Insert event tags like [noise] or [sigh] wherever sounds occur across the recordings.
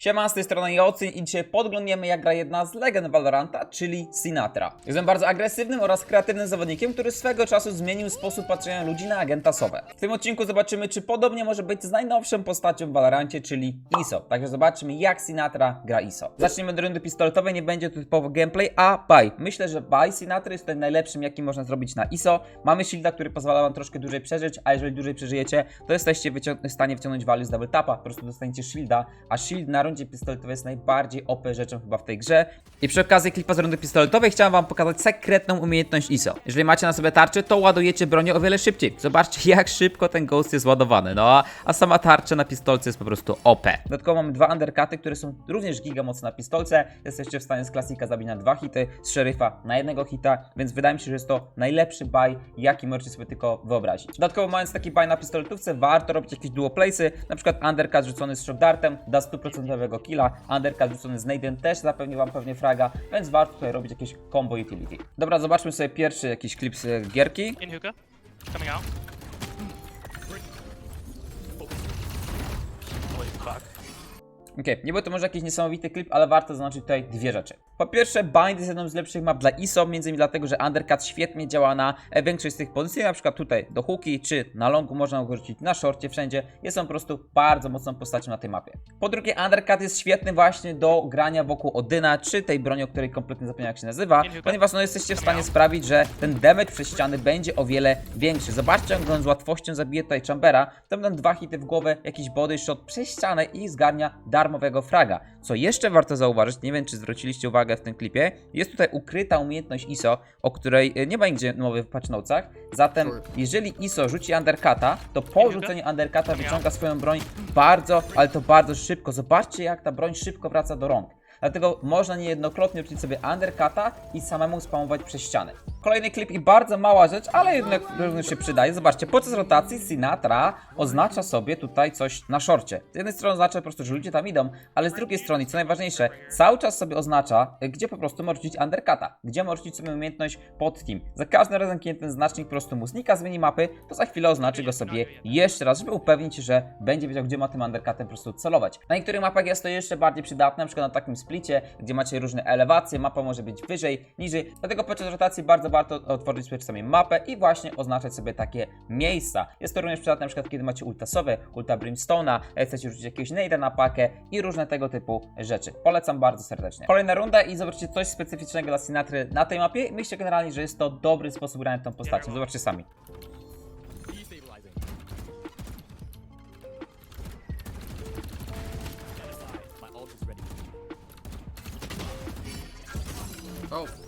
Siema, z tej strony Jocyn i dzisiaj podglądniemy jak gra jedna z legend Valoranta, czyli Sinatra. Jestem bardzo agresywnym oraz kreatywnym zawodnikiem, który swego czasu zmienił sposób patrzenia ludzi na agenta Sowę. W tym odcinku zobaczymy, czy podobnie może być z najnowszą postacią w Valorancie, czyli ISO. Także zobaczymy jak Sinatra gra ISO. Zaczniemy od rundy pistoletowej, nie będzie to typowo gameplay, a buy. Myślę, że buy Sinatra jest tutaj najlepszym, jaki można zrobić na ISO. Mamy shielda, który pozwala wam troszkę dłużej przeżyć, a jeżeli dłużej przeżyjecie, to jesteście w stanie wciągnąć value z double tapa, po prostu dostaniecie shielda, a shield na rundzie pistoletowej jest najbardziej OP rzeczą chyba w tej grze. I przy okazji klipa z rundy pistoletowej chciałem wam pokazać sekretną umiejętność ISO. Jeżeli macie na sobie tarczę, to ładujecie bronię o wiele szybciej. Zobaczcie [laughs] jak szybko ten ghost jest ładowany, no a, sama tarcza na pistolce jest po prostu OP. Dodatkowo mamy dwa undercuty, które są również giga mocne na pistolce. Jesteście w stanie z klasika zabić na dwa hity, z szeryfa na jednego hita, więc wydaje mi się, że jest to najlepszy buy, jaki możecie sobie tylko wyobrazić. Dodatkowo mając taki buy na pistoletówce, warto robić jakieś duo playsy, na przykład undercut rzucony z shock dartem da 100% killa, undercut rzucony z nade'em też zapewni wam pewnie fraga, więc warto tutaj robić jakieś combo utility. Dobra, zobaczmy sobie pierwszy jakiś klip z gierki. In hookah. Coming out. Holy fuck. Okej, nie był to może jakiś niesamowity klip, ale warto zaznaczyć tutaj dwie rzeczy. Po pierwsze, Bind jest jedną z lepszych map dla ISO, między innymi dlatego, że Undercut świetnie działa na e, większość z tych pozycji, na przykład tutaj do hooki, czy na longu można go rzucić na shorcie, wszędzie. Jest on po prostu bardzo mocną postacią na tej mapie. Po drugie, Undercut jest świetny właśnie do grania wokół Odyna, czy tej broni, o której kompletnie zapomniałem jak się nazywa, ponieważ no jesteście w stanie sprawić, że ten damage przez ściany będzie o wiele większy. Zobaczcie, jak on z łatwością zabije tutaj Chambera, tam będą dwa hity w głowę, jakiś body shot przez ścianę i zgarnia darmowego fraga. Co jeszcze warto zauważyć, nie wiem czy zwróciliście uwagę w tym klipie, jest tutaj ukryta umiejętność ISO, o której e, nie ma nigdzie mowy w patch notesach. Zatem, jeżeli ISO rzuci undercuta, to po rzuceniu undercuta wyciąga swoją broń bardzo, ale to bardzo szybko. Zobaczcie, jak ta broń szybko wraca do rąk. Dlatego można niejednokrotnie rzucić sobie undercuta i samemu spamować przez ścianę. Kolejny klip i bardzo mała rzecz, ale jednak również się przydaje. Zobaczcie, podczas rotacji Sinatra oznacza sobie tutaj coś na szorcie. Z jednej strony oznacza po prostu, że ludzie tam idą, ale z drugiej strony, co najważniejsze, cały czas sobie oznacza, gdzie po prostu może rzucić undercuta, gdzie może sobie umiejętność pod team. Za każdym razem, kiedy ten znacznik po prostu mu znika z minimapy, to za chwilę oznaczy go sobie jeszcze raz, żeby upewnić się, że będzie wiedział, gdzie ma tym undercutem po prostu celować. Na niektórych mapach jest to jeszcze bardziej przydatne, na przykład na takim splicie, gdzie macie różne elewacje, mapa może być wyżej, niżej, dlatego podczas rotacji bardzo warto otworzyć sobie czasami mapę i właśnie oznaczać sobie takie miejsca. Jest to również przydatne na przykład, kiedy macie ultasowe, ulta Brimstone'a, chcecie rzucić jakiegoś nade'a na pakę i różne tego typu rzeczy. Polecam bardzo serdecznie. Kolejna runda i zobaczcie coś specyficznego dla Sinatry na tej mapie. Myślę generalnie, że jest to dobry sposób grania tą postacią. Zobaczcie sami. Oh.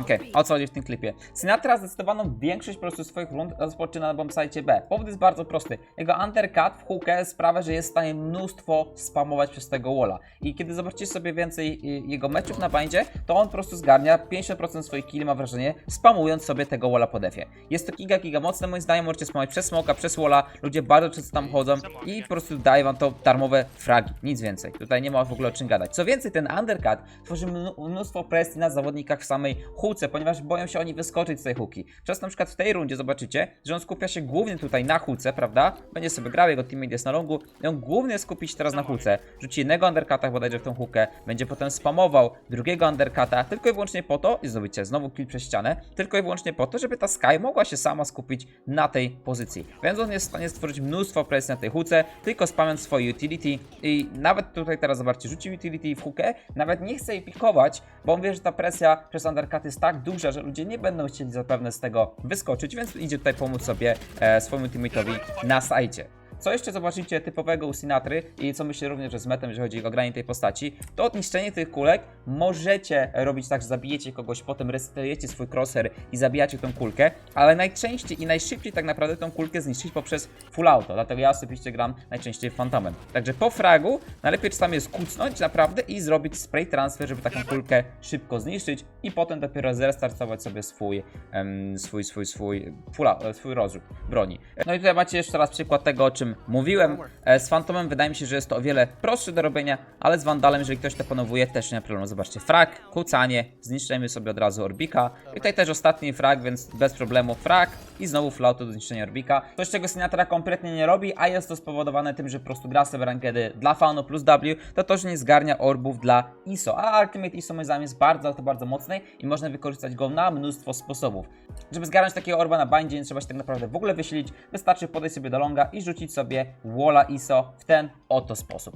Okej, o co chodzi w tym klipie? Sinatra zdecydowaną większość po prostu swoich rund rozpoczyna na bombsite B. Powód jest bardzo prosty. Jego undercut w hookę sprawia, że jest w stanie mnóstwo spamować przez tego walla. I kiedy zobaczycie sobie więcej y, jego meczów na bandzie, to on po prostu zgarnia 50% swoich killi, ma wrażenie, spamując sobie tego walla po defie. Jest to giga, giga mocne, moim zdaniem możecie spamować przez smoka, przez walla, ludzie bardzo często tam chodzą i po prostu daje wam to darmowe fragi, nic więcej. Tutaj nie ma w ogóle o czym gadać. Co więcej, ten undercut tworzy mnó- mnóstwo presji na zawodnikach w samej huce, ponieważ boją się oni wyskoczyć z tej huki. Przez na przykład w tej rundzie zobaczycie, że on skupia się głównie tutaj na huce, prawda? Będzie sobie grał, jego teammate jest na longu i on głównie skupi się teraz na huce. Rzuci jednego undercuta bodajże w tą hukę, będzie potem spamował drugiego undercuta, tylko i wyłącznie po to, i zdobycie znowu kill przez ścianę, tylko i wyłącznie po to, żeby ta Sky mogła się sama skupić na tej pozycji. Więc on jest w stanie stworzyć mnóstwo presji na tej huce, tylko spamiąc swoje utility i nawet tutaj teraz zobaczcie, rzuci utility w hukę, nawet nie chce jej pikować, bo on wie, że ta presja przez undercut jest tak duża, że ludzie nie będą chcieli zapewne z tego wyskoczyć, więc idzie tutaj pomóc sobie e, swojemu teammate'owi na sajcie. Co jeszcze zobaczycie typowego u Sinatry i co myślę również, z metem, jeżeli chodzi o granie tej postaci, to niszczenie tych kulek możecie robić tak, że zabijecie kogoś, potem resetujecie swój crosshair i zabijacie tą kulkę, ale najczęściej i najszybciej tak naprawdę tą kulkę zniszczyć poprzez full auto, dlatego ja osobiście gram najczęściej Phantomem. Także po fragu najlepiej czasami jest kucnąć naprawdę i zrobić spray transfer, żeby taką kulkę szybko zniszczyć i potem dopiero zrestartować sobie swój, em, swój, swój, swój, full, au- swój rozrzut broni. No i tutaj macie jeszcze raz przykład tego, o czym mówiłem. E, Z Phantomem wydaje mi się, że jest to o wiele prostsze do robienia, ale z Vandalem, jeżeli ktoś to panowuje, też nie ma problemu. Zobaczcie, frag, kucanie, zniszczymy sobie od razu Orbika. I tutaj też ostatni frag, więc bez problemu frag i znowu flautu do zniszczenia Orbika. Coś, czego Sinatra kompletnie nie robi, a jest to spowodowane tym, że po prostu gra sobie rankedy dla fanu plus W, to to, że nie zgarnia orbów dla ISO. A Ultimate ISO moim zdaniem jest bardzo, to bardzo mocny i można wykorzystać go na mnóstwo sposobów. Żeby zgarnąć takiego orba na bindzie, nie trzeba się tak naprawdę w ogóle wysilić. Wystarczy podejść sobie do longa i rzucić sobie walla ISO w ten oto sposób.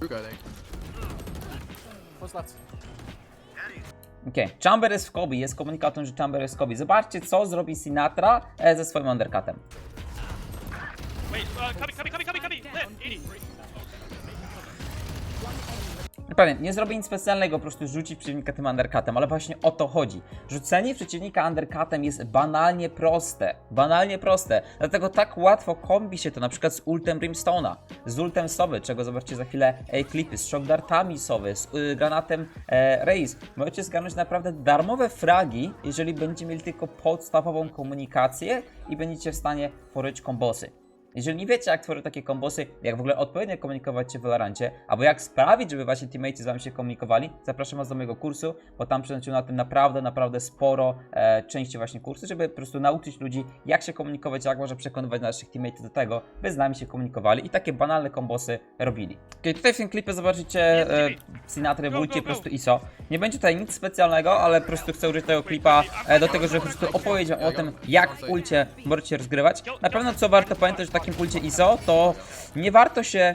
Okej, Chamber jest w Kobe, jest komunikat o tym, że Chamber jest w Kobe. Zobaczcie, co zrobi Sinatra e, ze swoim undercutem. Wait, uh, copy, copy, copy, copy, copy. Lit, 80. Pewnie, nie zrobię nic specjalnego, po prostu rzucić przeciwnika tym undercutem, ale właśnie o to chodzi. Rzucenie przeciwnika undercutem jest banalnie proste. Banalnie proste. Dlatego tak łatwo kombi się to na przykład z ultem Brimstone'a, z ultem Sowy, czego zobaczycie za chwilę e, klipy, z shock dartami Sowy, z y, granatem e. Możecie zgarnąć naprawdę darmowe fragi, jeżeli będziecie mieli tylko podstawową komunikację i będziecie w stanie tworzyć kombosy. Jeżeli nie wiecie, jak tworzyć takie kombosy, jak w ogóle odpowiednio komunikować się w Valorancie, albo jak sprawić, żeby wasi teammates z wami się komunikowali, zapraszam was do mojego kursu, bo tam przeznaczyłem na tym naprawdę, naprawdę sporo e, części właśnie kursu, żeby po prostu nauczyć ludzi, jak się komunikować, jak można przekonywać naszych teammates do tego, by z nami się komunikowali i takie banalne kombosy robili. Okay, tutaj w tym klipie zobaczycie e, Sinatry w Go, ulcie go, po prostu ISO. Nie będzie tutaj nic specjalnego, ale po prostu chcę użyć tego klipa e, do tego, żeby po prostu opowiedzieć o tym, jak w ulcie możecie rozgrywać. Na pewno co warto pamiętać w takim ulcie ISO, to nie warto się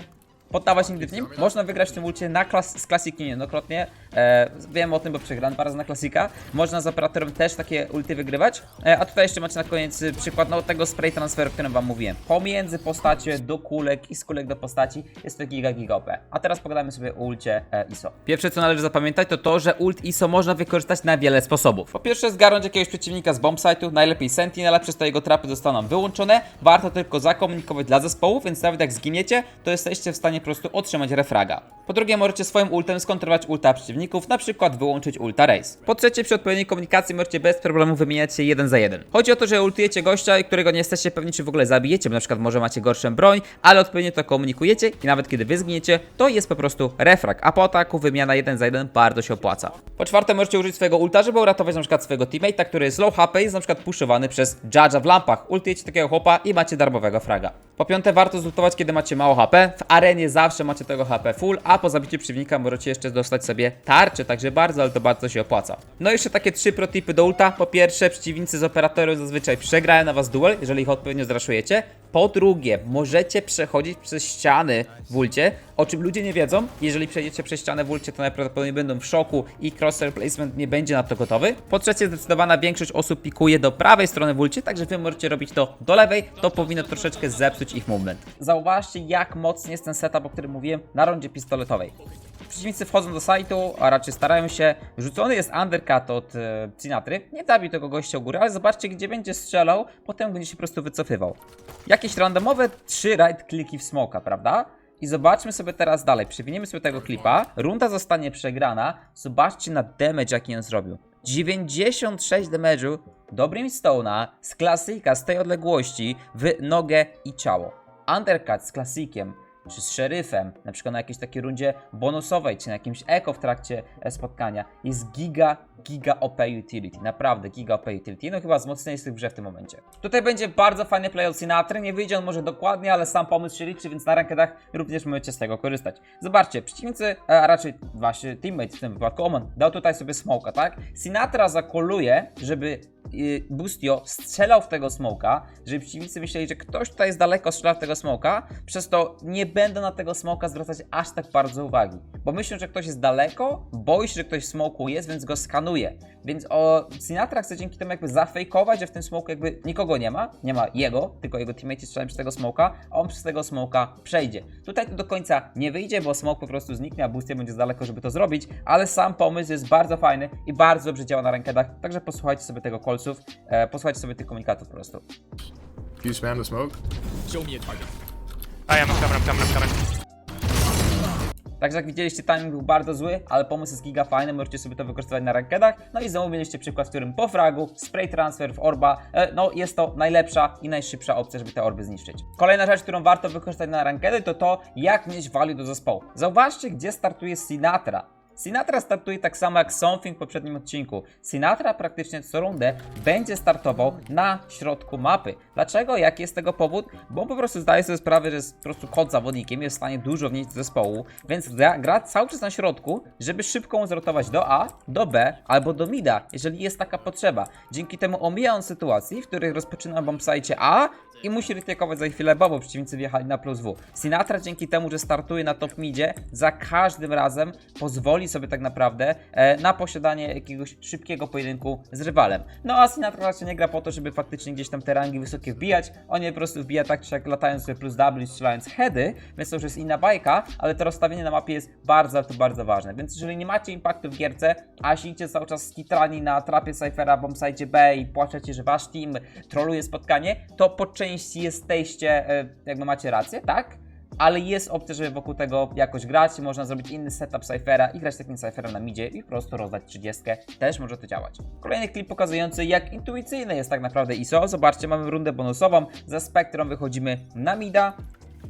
poddawać nigdy w nim. Można wygrać w tym ulcie na klas z klasiki niejednokrotnie. E, wiem o tym, bo przegrałem razy na klasika. Można z operatorem też takie ulty wygrywać. E, a tutaj jeszcze macie na koniec przykład no, tego spray transferu, o którym wam mówiłem. Pomiędzy postacie do kulek i z kulek do postaci jest to giga giga OP. A teraz pogadamy sobie o ulcie e, ISO. Pierwsze co należy zapamiętać to to, że ult ISO można wykorzystać na wiele sposobów. Po pierwsze zgarnąć jakiegoś przeciwnika z bombsite'u, najlepiej Sentinela, przez to jego trapy zostaną wyłączone. Warto tylko zakomunikować dla zespołu, więc nawet jak zginiecie, to jesteście w stanie po prostu otrzymać refraga. Po drugie możecie swoim ultem skontrolować ulta przeciwników, na przykład wyłączyć ulta race. Po trzecie przy odpowiedniej komunikacji możecie bez problemu wymieniać się jeden za jeden. Chodzi o to, że ultujecie gościa, którego nie jesteście pewni czy w ogóle zabijecie, bo na przykład może macie gorszą broń, ale odpowiednio to komunikujecie i nawet kiedy wy zginiecie, to jest po prostu refrag, a po ataku wymiana jeden za jeden bardzo się opłaca. Po czwarte możecie użyć swojego ulta, żeby uratować na przykład swojego teammate'a, który jest low HP i jest na przykład pushowany przez Judge'a w lampach. Ultujecie takiego chłopa i macie darmowego fraga. Po piąte warto zultować, kiedy macie mało HP. W arenie zawsze macie tego HP full, a po zabiciu przeciwnika możecie jeszcze dostać sobie tarczę, także bardzo, ale to bardzo się opłaca. No jeszcze takie trzy protipy do ulta. Po pierwsze, przeciwnicy z operatorem zazwyczaj przegrają na was duel, jeżeli ich odpowiednio zraszujecie. Po drugie, możecie przechodzić przez ściany w ulcie, o czym ludzie nie wiedzą. Jeżeli przejdziecie przez ścianę w ulcie, to najprawdopodobniej będą w szoku i crosshair placement nie będzie na to gotowy. Po trzecie, zdecydowana większość osób pikuje do prawej strony w ulcie, także wy możecie robić to do lewej, to powinno troszeczkę zepsuć ich movement. Zauważcie, jak mocny jest ten setup, o którym mówiłem na rondzie pistoletowej. Przeciwnicy wchodzą do sajtu, a raczej starają się. Rzucony jest undercut od e. Nie zabił tego gościa u góry, ale zobaczcie, gdzie będzie strzelał, potem będzie się po prostu wycofywał. Jakieś randomowe trzy right kliki w smoka, prawda? I zobaczmy sobie teraz dalej. Przewiniemy sobie tego klipa. Runda zostanie przegrana. Zobaczcie na damage, jaki on zrobił. 96 damage'u do Brimstone'a z klasyka, z tej odległości w nogę i ciało. Undercut z klasikiem czy z szeryfem, na przykład na jakiejś takiej rundzie bonusowej, czy na jakimś eko w trakcie e, spotkania, jest giga, giga OP utility. Naprawdę giga OP utility. No chyba z mocniejszych grze w tym momencie. Tutaj będzie bardzo fajny play od Sinatry. Nie wyjdzie on może dokładnie, ale sam pomysł się liczy, więc na rankedach również możecie z tego korzystać. Zobaczcie, przeciwnicy, e, a raczej wasi teammates w tym wypadku, Omen, dał tutaj sobie smoka, tak? Sinatra zakoluje, żeby Bustio strzelał w tego smoka, żeby przeciwnicy myśleli, że ktoś tutaj jest daleko strzela w tego smoka, przez to nie będą na tego smoka zwracać aż tak bardzo uwagi. Bo myślą, że ktoś jest daleko, boi się, że ktoś w smoku jest, więc go skanuje. Więc o, Sinatra chce dzięki temu jakby zafejkować, że w tym smoku jakby nikogo nie ma, nie ma jego, tylko jego teammates strzelają przez tego smoka, a on przez tego smoka przejdzie. Tutaj to do końca nie wyjdzie, bo smok po prostu zniknie, a Bustia będzie za daleko, żeby to zrobić, ale sam pomysł jest bardzo fajny i bardzo dobrze działa na rankedach, także posłuchajcie sobie tego kolców, e, posłuchajcie sobie tych komunikatów po prostu. You spam the smoke. I am, I'm coming, I'm coming, I'm coming. Także jak widzieliście, timing był bardzo zły, ale pomysł jest giga fajny, możecie sobie to wykorzystywać na rankedach. No i znowu mieliście przykład, w którym po fragu, spray transfer w orba, e, no jest to najlepsza i najszybsza opcja, żeby te orby zniszczyć. Kolejna rzecz, którą warto wykorzystać na rankedy, to to, jak mieć value do zespołu. Zauważcie, gdzie startuje Sinatra. Sinatra startuje tak samo jak Something w poprzednim odcinku. Sinatra praktycznie co rundę będzie startował na środku mapy. Dlaczego? Jaki jest tego powód? Bo po prostu zdaje sobie sprawę, że jest po prostu kod zawodnikiem, jest w stanie dużo wnieść do zespołu, więc gra, cały czas na środku, żeby szybko zrotować do A, do B albo do mida, jeżeli jest taka potrzeba. Dzięki temu omija on sytuacji, w których rozpoczyna bombsite A i musi rytykować za chwilę B, bo przeciwnicy wjechali na plus W. Sinatra dzięki temu, że startuje na top midzie, za każdym razem pozwoli sobie tak naprawdę e, na posiadanie jakiegoś szybkiego pojedynku z rywalem. No a Sinatra raczej nie gra po to, żeby faktycznie gdzieś tam te rangi wysokie wbijać, on je po prostu wbija tak czy jak latając sobie plus W strzelając heady, więc to już jest inna bajka, ale to rozstawienie na mapie jest bardzo, to bardzo ważne. Więc jeżeli nie macie impaktu w gierce, a siedzicie cały czas skitrani na trapie Cyphera, bombsite B i płaczecie, że wasz team troluje spotkanie, to po części jesteście, e, jakby macie rację, tak? Ale jest opcja, żeby wokół tego jakoś grać. Można zrobić inny setup Cyphera i grać takim Cypherem na midzie i po prostu rozdać 30. Też może to działać. Kolejny klip pokazujący, jak intuicyjne jest tak naprawdę ISO. Zobaczcie, mamy rundę bonusową. Za Spectrum wychodzimy na mida.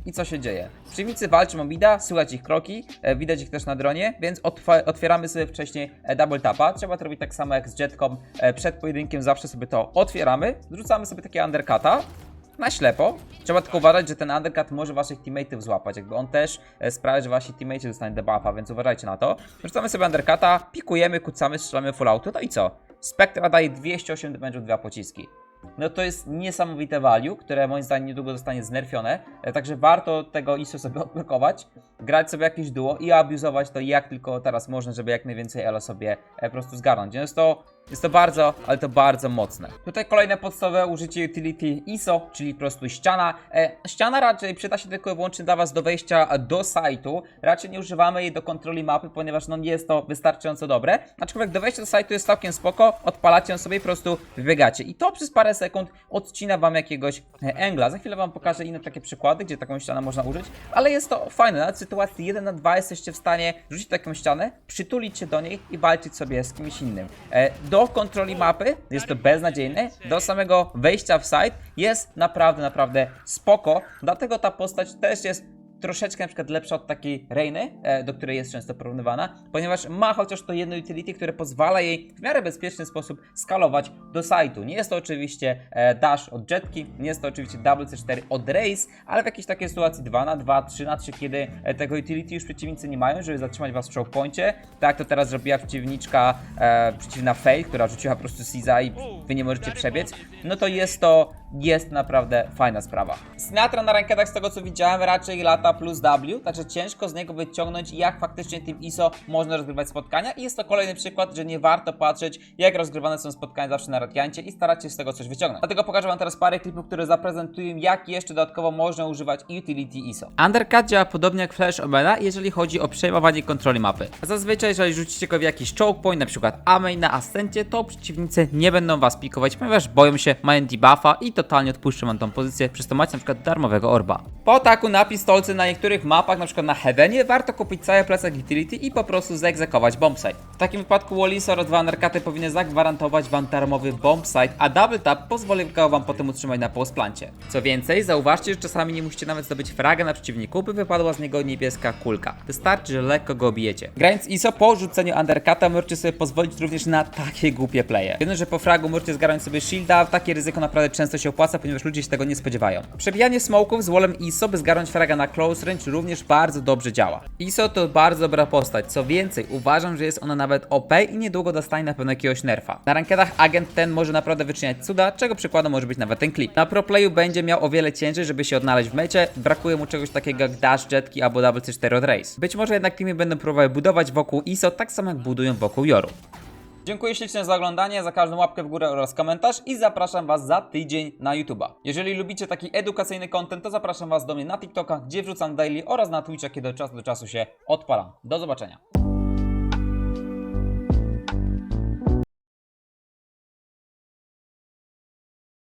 I co się dzieje? Przeciwnicy walczą o mida, słychać ich kroki, e, widać ich też na dronie, więc otwieramy sobie wcześniej e, double tapa. Trzeba to robić tak samo jak z jetką. E, przed pojedynkiem zawsze sobie to otwieramy, zrzucamy sobie takie undercuta, na ślepo. Trzeba tylko uważać, że ten undercut może waszych teammateów złapać. Jakby on też e, sprawia, że wasi teammates dostaną debuffa, więc uważajcie na to. Rzucamy sobie undercuta, pikujemy, kucamy, strzelamy full auto, no i co? Spectra daje 208 damage'u dwa pociski. No to jest niesamowite value, które moim zdaniem niedługo zostanie znerfione, e, także warto tego ISO sobie [laughs] odblokować, grać sobie jakieś duo i abuzować to jak tylko teraz można, żeby jak najwięcej elo sobie e, po prostu zgarnąć. Jest to, jest to bardzo, ale to bardzo mocne. Tutaj kolejne podstawowe użycie utility ISO, czyli po prostu ściana. E, ściana raczej przyda się tylko i wyłącznie dla Was do wejścia do sajtu. Raczej nie używamy jej do kontroli mapy, ponieważ no nie jest to wystarczająco dobre. Aczkolwiek do wejścia do sajtu jest całkiem spoko, odpalacie ją sobie i po prostu wybiegacie. I to przez parę sekund odcina Wam jakiegoś e, engla. Za chwilę Wam pokażę inne takie przykłady, gdzie taką ścianę można użyć, ale jest to fajne. Nawet w sytuacji 1 na 2 jesteście w stanie rzucić taką ścianę, przytulić się do niej i walczyć sobie z kimś innym. E, do kontroli mapy. Jest to beznadziejne, do samego wejścia w site jest naprawdę, naprawdę spoko, dlatego ta postać też jest troszeczkę na przykład lepsza od takiej Reiny, e, do której jest często porównywana, ponieważ ma chociaż to jedno utility, które pozwala jej w miarę bezpieczny sposób skalować do sajtu. Nie jest to oczywiście e, dash od jetki, nie jest to oczywiście double C4 od race, ale w jakiejś takiej sytuacji 2 na 2, 3 na 3, kiedy e, tego utility już przeciwnicy nie mają, żeby zatrzymać was w choke poincie, tak to teraz zrobiła przeciwniczka e, przeciwna Faye, która rzuciła po prostu Siza i wy nie możecie przebiec, no to jest to jest naprawdę fajna sprawa. Sinatra na rankedach z tego co widziałem raczej lata plus W, także ciężko z niego wyciągnąć jak faktycznie tym ISO można rozgrywać spotkania i jest to kolejny przykład, że nie warto patrzeć jak rozgrywane są spotkania zawsze na Radiancie i starać się z tego coś wyciągnąć. Dlatego pokażę wam teraz parę klipów, które zaprezentują jak jeszcze dodatkowo można używać utility ISO. Undercut działa podobnie jak Flash Omena, jeżeli chodzi o przejmowanie kontroli mapy. Zazwyczaj jeżeli rzucicie go w jakiś choke point, na przykład Amej na Ascencie, to przeciwnicy nie będą was pikować, ponieważ boją się, mają debuffa i totalnie odpuszczą wam tą pozycję, przez to macie na przykład darmowego orba. Po ataku na pistolce na niektórych mapach, na przykład na Heavenie, warto kupić cały plecak utility i po prostu zaegzekować bombsite. W takim wypadku Wallis oraz dwa undercuty powinny zagwarantować wam darmowy bombsite, a double tap pozwoli wam potem utrzymać na postplancie. Co więcej, zauważcie, że czasami nie musicie nawet zdobyć fraga na przeciwniku, by wypadła z niego niebieska kulka. Wystarczy, że lekko go bijecie. Grając ISO po rzuceniu undercuta możecie sobie pozwolić również na takie głupie playe. Jedno, że po fragu możecie zgarnąć sobie shielda, takie ryzyko naprawdę często się opłaca, ponieważ ludzie się tego nie spodziewają. Przebijanie smoków z wallem ISO, by zgarnąć fraga na close range również bardzo dobrze działa. ISO to bardzo dobra postać, co więcej, uważam, że jest ona nawet OP i niedługo dostanie na pewno jakiegoś nerfa. Na rankedach agent ten może naprawdę wyczyniać cuda, czego przykładem może być nawet ten klip. Na pro playu będzie miał o wiele ciężej, żeby się odnaleźć w mecie, brakuje mu czegoś takiego jak dash, jetki albo double C4 od race. Być może jednak teamy będą próbowały budować wokół ISO tak samo jak budują wokół Joru. Dziękuję ślicznie za oglądanie, za każdą łapkę w górę oraz komentarz i zapraszam Was za tydzień na YouTube'a. Jeżeli lubicie taki edukacyjny content, to zapraszam Was do mnie na TikToka, gdzie wrzucam daily oraz na Twitcha, kiedy od czasu do czasu się odpalam. Do zobaczenia.